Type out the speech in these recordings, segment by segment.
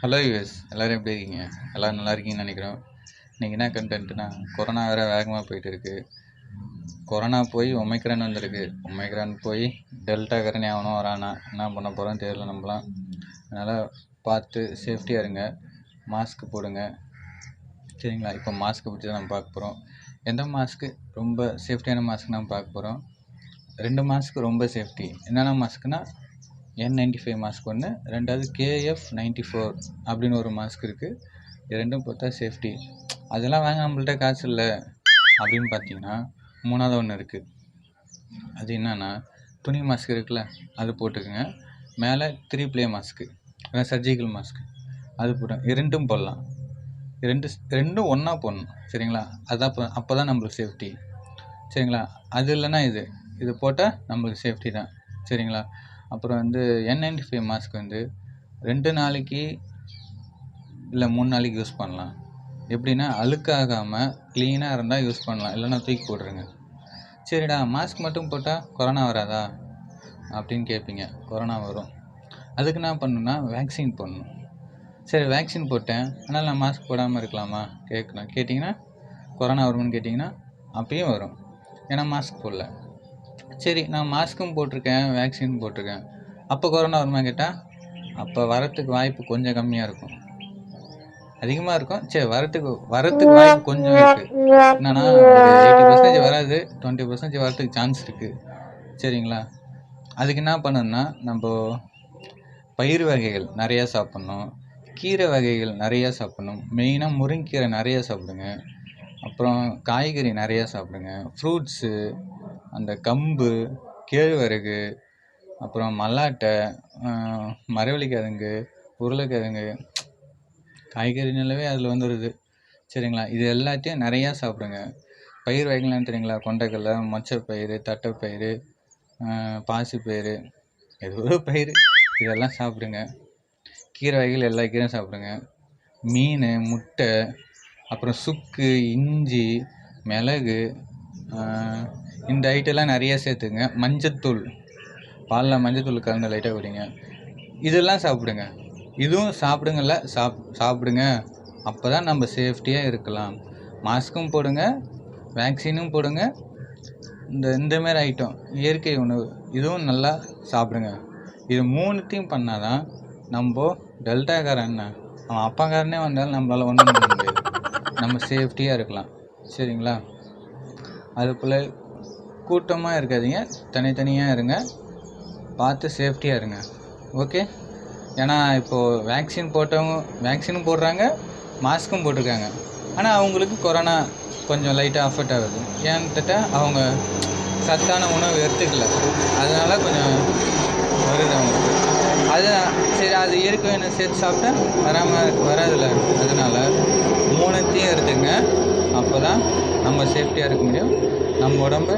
Hello US எல்லோரும் எப்படி இருக்கீங்க? எல்லோரும் நல்லா இருக்கீங்கன்னு நினைக்கிறோம். இன்றைக்கி என்ன கண்டென்ட்னா கொரோனா வேறு வேகமாக போயிட்டு இருக்குது கொரோனா போய் ஒமைக்ரான் வந்திருக்கு. ஒமைக்ரான் போய் டெல்டா கரணி ஆகணும். வரானா என்ன பண்ண போகிறோம் தெரியல நம்மளாம். அதனால் பார்த்து சேஃப்டியாக இருங்க. மாஸ்க் போடுங்க. சரிங்களா? இப்போ மாஸ்க் பிடிச்சி தான் நம்ம பார்க்க போகிறோம் எந்த மாஸ்க்கு ரொம்ப சேஃப்டியான மாஸ்க் நம்ம பார்க்க போகிறோம் ரெண்டு மாஸ்க்கு ரொம்ப சேஃப்டி என்னென்ன மாஸ்க்குனா என் நைன்டி ஃபைவ் மாஸ்க் ஒன்று ரெண்டாவது கேஎஃப் நைன்ட்டி ஃபோர் அப்படின்னு ஒரு மாஸ்க் இருக்குது இது ரெண்டும் போட்டால் சேஃப்டி அதெல்லாம் வாங்க நம்மள்ட்ட காசு இல்லை. அப்படின்னு பார்த்தீங்கன்னா மூணாவது ஒன்று இருக்குது அது என்னென்னா துணி மாஸ்க் இருக்குல்ல அது போட்டுக்கோங்க. மேலே three ply mask surgical mask அது போட்டோம் இரண்டும் போடலாம். ரெண்டு ரெண்டும் ஒன்றா போடணும் சரிங்களா? அதான் அப்போ அப்போ தான் நம்மளுக்கு சேஃப்டி சரிங்களா? அது இல்லைன்னா இது இது போட்டால் நம்மளுக்கு சேஃப்டி தான். சரிங்களா? அப்புறம் வந்து என் நைன்டி ஃபைவ் மாஸ்க் வந்து ரெண்டு நாளைக்கு இல்லை மூணு நாளைக்கு யூஸ் பண்ணலாம். எப்படின்னா அழுக்காகாமல் க்ளீனாக இருந்தால் யூஸ் பண்ணலாம். இல்லைன்னா தூக்கி போடுறேங்க சரிடா மாஸ்க் மட்டும் போட்டால் கொரோனா வராதா? அப்படின்னு கேட்பீங்க கொரோனா வரும். அதுக்கு என்ன பண்ணணும்னா வேக்சின் போடணும். சரி வேக்சின் போட்டேன். ஆனால் நான் மாஸ்க் போடாமல் இருக்கலாமா? கேட்கணும் கேட்டிங்கன்னா கொரோனா வருமான்னு கேட்டிங்கன்னா அப்பயும் வரும். ஏன்னா மாஸ்க் போடல. சரி நான் மாஸ்க்கும் போட்டிருக்கேன் வேக்சின் போட்டிருக்கேன். அப்போ கொரோனா வருமா கேட்டால் அப்போ வரத்துக்கு வாய்ப்பு கொஞ்சம் கம்மியாக இருக்கும். அதிகமாக இருக்கும். சரி வரத்துக்கு வரத்துக்கு வாய்ப்பு கொஞ்சம் இருக்குது என்னன்னா எயிட்டி பர்சன்டேஜ் வராது டுவெண்ட்டி பர்சன்டேஜ் வரத்துக்கு சான்ஸ் இருக்குது சரிங்களா? அதுக்கு என்ன பண்ணணும்னா நம்ம பயிர் வகைகள் நிறையா சாப்பிட்ணும். கீரை வகைகள் நிறையா சாப்பிட்ணும். மெயினாக முருங்கீரை நிறையா சாப்பிடுங்க. அப்புறம் காய்கறி நிறையா சாப்பிடுங்க. ஃப்ரூட்ஸு அந்த கம்பு கேழ்வரகு அப்புறம் மல்லாட்டை மரவள்ளிக்கிழங்கு உருளைக்கிழங்கு காய்கறினாலவே அதில் வந்துடுது சரிங்களா? இது எல்லாத்தையும் நிறையா சாப்பிடுங்க. பயிர் வகைகள்லாம் தெரியுங்களா? கொண்டைக்கடலை மொச்சப்பயிறு தட்டைப்பயிறு பாசிப்பயிறு ஏதோ ஒரு பயிர் இதெல்லாம் சாப்பிடுங்க. கீரை வகைகள் எல்லா கீரையும் சாப்பிடுங்க. மீன் முட்டை அப்புறம் சுக்கு இஞ்சி மிளகு இந்த ஐட்டம்லாம் நிறைய சேர்த்துங்க. மஞ்சத்தூள். பாலில் மஞ்சத்தூள் கலந்து லைட்டாக குடிங்க. இதெல்லாம் சாப்பிடுங்க. இதுவும் சாப்பிடுங்கல்ல. சாப் சாப்பிடுங்க. அப்போ தான் நம்ம சேஃப்டியாக இருக்கலாம். மாஸ்க்கும் போடுங்க. வேக்சினும் போடுங்க. இந்த இந்தமாரி ஐட்டம் இயற்கை உணவு இதுவும் நல்லா சாப்பிடுங்க. இது மூணுத்தையும் பண்ணால் தான் நம்ம டெல்டாக்காரன் என்ன? அவன் அப்பாக்காரனே வந்தாலும் நம்மளால் ஒன்றும் பண்ண முடியாது. நம்ம சேஃப்டியாக இருக்கலாம். சரிங்களா? அதுக்குள்ளே கூட்டமாக இருக்காதீங்க. தனித்தனியாக இருங்க. பார்த்து சேஃப்டியாக இருங்க. ஓகே ஏன்னா இப்போது வேக்சின் போட்டவங்க வேக்சினும் போடுறாங்க மாஸ்க்கும் போட்டிருக்காங்க. ஆனால் அவங்களுக்கு கொரோனா கொஞ்சம் லைட்டாக அஃபெக்ட் ஆகுது. ஏன்னு கேட்டால் அவங்க சத்தான உணவு எடுத்துக்கல. அதனால் கொஞ்சம் வருது அவங்களுக்கு. அது சரி அது இயற்கை என்ன சேர்த்து சாப்பிட்டா வராமல் வராதில்ல. அது அப்போ தான் நம்ம சேஃப்டியாக இருக்க முடியும். நம்ம உடம்ப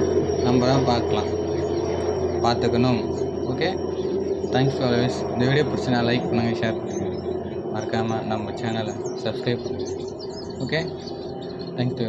நம்ம தான் பார்க்கலாம். பார்த்துக்கணும். ஓகே தேங்க்ஸ் ஃபார் ஆல்வேஸ் இந்த வீடியோ பிடிச்சினா லைக் பண்ணுங்கள் ஷேர் பண்ணுங்கள் மறக்காமல் நம்ம சேனலை சப்ஸ்கிரைப் பண்ணுங்கள் ஓகே தேங்க்ஸ் டு